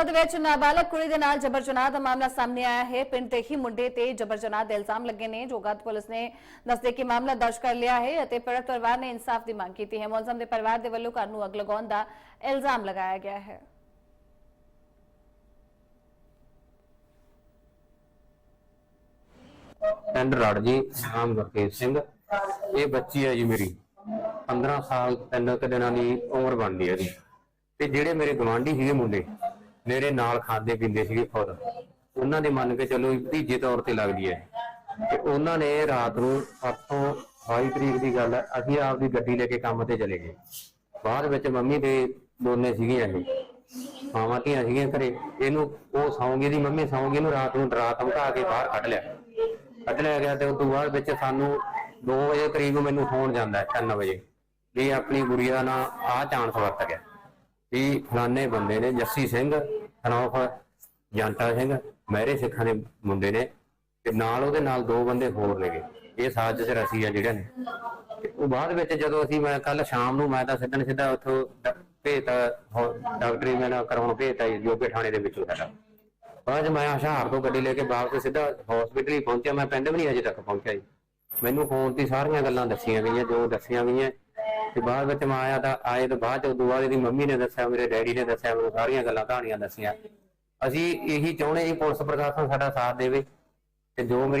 ਸਦ ਵਿੱਚ ਨਾਬਾਲਗ ਕੁੜੀ ਦੇ ਨਾਲ ਜਬਰ ਜਨਾਹ ਦਾ ਮਾਮਲਾ ਸਾਹਮਣੇ ਆਇਆ ਹੈ। ਪਿੰਡ ਦੇ ਹੀ ਮੁੰਡੇ ਤੇ ਜਬਰ ਜਨਾਹ ਦੇ ਇਲਜ਼ਾਮ ਲੱਗੇ ਨੇ। ਜੋਗਾਤ ਪੁਲਿਸ ਨੇ ਦੱਸਦੇ ਕਿ ਮਾਮਲਾ ਦਰਜ ਕਰ ਲਿਆ ਹੈ ਅਤੇ ਪੀੜਤ ਪਰਿਵਾਰ ਨੇ ਇਨਸਾਫ ਦੀ ਮੰਗ ਕੀਤੀ ਹੈ। ਮੌਲਜ਼ਮ ਦੇ ਪਰਿਵਾਰ ਦੇ ਵੱਲੋਂ ਘਰ ਨੂੰ ਅੱਗ ਲਗਾਉਣ ਦਾ ਇਲਜ਼ਾਮ ਲਗਾਇਆ ਗਿਆ ਹੈ। ਪਿੰਡ ਰੜ ਜੀ, ਨਾਮ ਗੁਰਤੇਜ ਸਿੰਘ। ਇਹ ਬੱਚੀ ਹੈ ਜੀ ਮੇਰੀ। 15 ਸਾਲ, ਤਿੰਨ ਕੁ ਦਿਨਾਂ ਦੀ ਉਮਰ ਬਣਦੀ ਹੈ ਜੀ। ਤੇ ਜਿਹੜੇ ਮੇਰੇ ਗਵਾਂਢੀ ਸੀਗੇ ਮੁੰਡੇ ਮੇਰੇ ਨਾਲ ਖਾਂਦੇ ਪੀਂਦੇ ਸੀਗੇ ਖੁਦ। ਉਹਨਾਂ ਦੇ ਮੰਨ ਕੇ ਚੱਲੋ ਭਤੀਜੇ ਤੌਰ ਤੇ ਲੱਗਦੀ ਹੈ। ਤੇ ਉਹਨਾਂ ਨੇ ਰਾਤ ਨੂੰ ਪਰਸੋਂ 22 ਤਰੀਕ ਦੀ ਗੱਲ ਹੈ, ਅਸੀਂ ਆਪਦੀ ਗੱਡੀ ਲੈ ਕੇ ਕੰਮ ਤੇ ਚਲੇ ਗਏ। ਬਾਅਦ ਵਿੱਚ ਮੰਮੀ ਦੇ ਦੋਨੇ ਸੀਗੀਆਂ ਇਹ। ਮਾਵਾਂ ਧੀਆਂ ਸੀਗੀਆਂ ਘਰੇ। ਇਹਨੂੰ ਉਹ ਸੌਂਗੀ ਦੀ ਮੰਮੀ ਸੌਂਗੀ ਇਹਨੂੰ ਰਾਤ ਨੂੰ ਡਰਾ ਧਮਕਾ ਕੇ ਬਾਹਰ ਕੱਢ ਲਿਆ। ਕੱਢ ਲਿਆ ਗਿਆ ਤੇ ਉਸ ਤੋਂ ਬਾਅਦ ਵਿੱਚ ਸਾਨੂੰ 2 ਵਜੇ ਕਰੀਬ ਮੈਨੂੰ ਫੋਨ ਜਾਂਦਾ 3 ਵਜੇ, ਵੀ ਆਪਣੀ ਗੁੜੀਆ ਨਾਲ ਆਹ ਚਾਂਸ ਵਰਤ ਗਿਆ। ਵੀ ਫਲਾਣੇ ਬੰਦੇ ਨੇ ਜੱਸੀ ਸਿੰਘ ਹਨੌਫ ਜੰਟਾ ਸਿੰਘ, ਮਹਿਰੇ ਸਿੱਖਾਂ ਦੇ ਮੁੰਡੇ ਨੇ ਤੇ ਨਾਲ ਉਹਦੇ ਨਾਲ ਦੋ ਬੰਦੇ ਹੋਰ ਨੇਗੇ ਇਹ ਸਾਜ਼ਿਸ਼ ਰਸੀ ਆ ਜਿਹੜਾ ਨੇ। ਉਹ ਬਾਅਦ ਵਿੱਚ ਜਦੋਂ ਅਸੀਂ ਮੈਂ ਕੱਲ ਸ਼ਾਮ ਨੂੰ ਮੈਂ ਤਾਂ ਸਿੱਧਣ ਸਿੱਧਾ ਉੱਥੋਂ ਭੇਜਤਾ ਡਾਕਟਰੀ ਮੈਂ ਨਾ ਕਰਾਉਣ ਭੇਜਤਾ ਜੀ ਜੋਗੇ ਥਾਣੇ ਦੇ ਵਿੱਚੋਂ ਸਾਡਾ। ਬਾਅਦ 'ਚ ਮੈਂ ਹਸ਼ਾਰ ਤੋਂ ਗੱਡੀ ਲੈ ਕੇ ਵਾਪਸ ਸਿੱਧਾ ਹਸਪੀਟਲ ਹੀ ਪਹੁੰਚਿਆ। ਮੈਂ ਪਿੰਡ ਵੀ ਨਹੀਂ ਅਜੇ ਤੱਕ ਪਹੁੰਚਿਆ ਜੀ। ਮੈਨੂੰ ਫੋਨ ਤੇ ਸਾਰੀਆਂ ਗੱਲਾਂ ਦੱਸੀਆਂ ਗਈਆਂ, ਜੋ ਦੱਸੀਆਂ ਗਈਆਂ। ਤੇ ਬਾਅਦ ਵਿੱਚ ਮੈਂ ਆਇਆ ਤਾਂ ਆਏ ਤੋਂ ਬਾਅਦ ਚ ਉਦੋਂ ਬਾਅਦ ਇਹਦੀ ਮੰਮੀ ਨੇ ਦੱਸਿਆ, ਮੇਰੇ ਡੈਡੀ ਨੇ ਦੱਸਿਆ, ਮੈਨੂੰ ਸਾਰੀਆਂ ਗੱਲਾਂ ਕਹਾਣੀਆਂ ਦੱਸੀਆਂ। ਅਸੀਂ ਇਹੀ ਚਾਹੁੰਦੇ ਜੀ ਪੁਲਿਸ ਪ੍ਰਸ਼ਾਸਨ ਸਾਡਾ ਸਾਥ ਦੇਵੇ ਤੇ ਜੋ ਮੇਰੀ